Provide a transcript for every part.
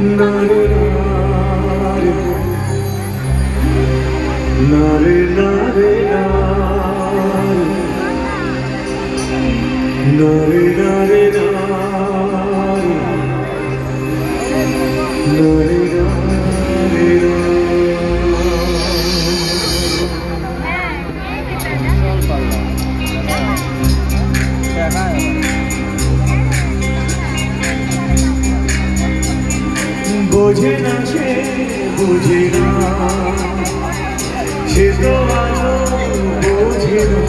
நாரே நாரே நாரே நாரே Yeah, right. বোঝে না সে, বুঝে না। সে তো বোঝে না।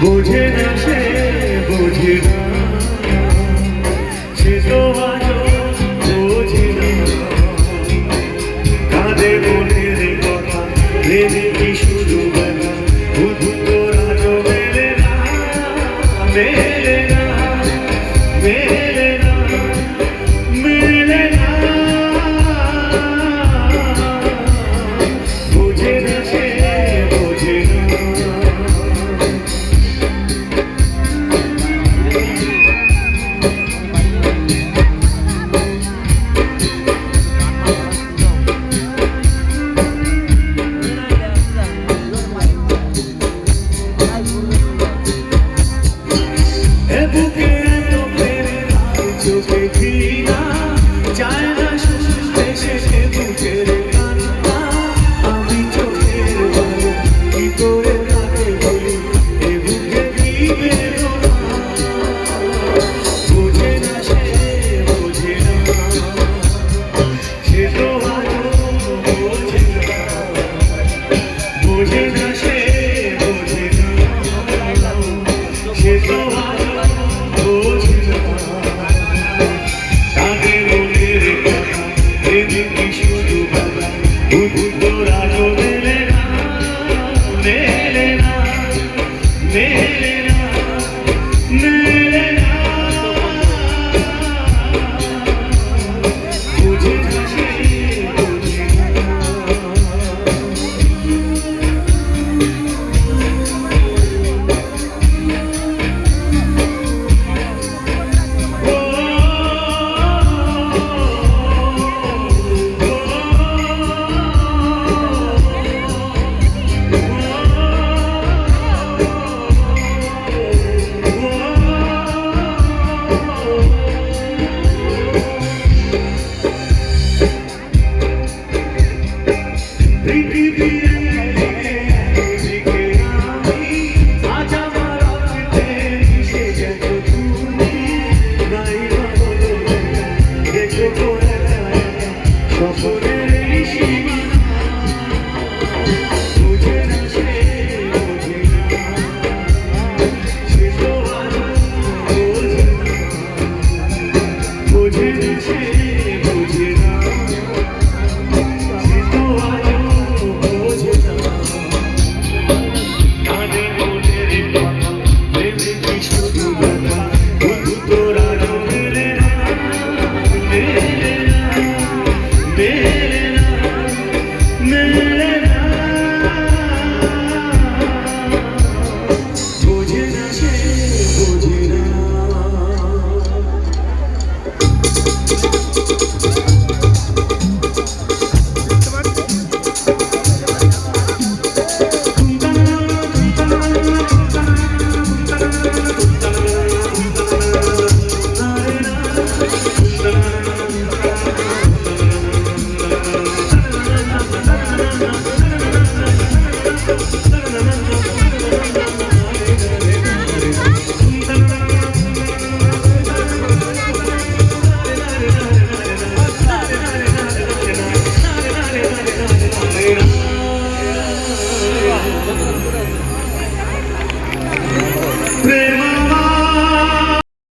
বোঝে না সে, বোঝে না। সে তো বোঝে না। কাঁদে মনের কথা ভেবে কি শুধু বেলা উত্তর আজও মেলে মেলে না মেলে না, মেলে tem que vir.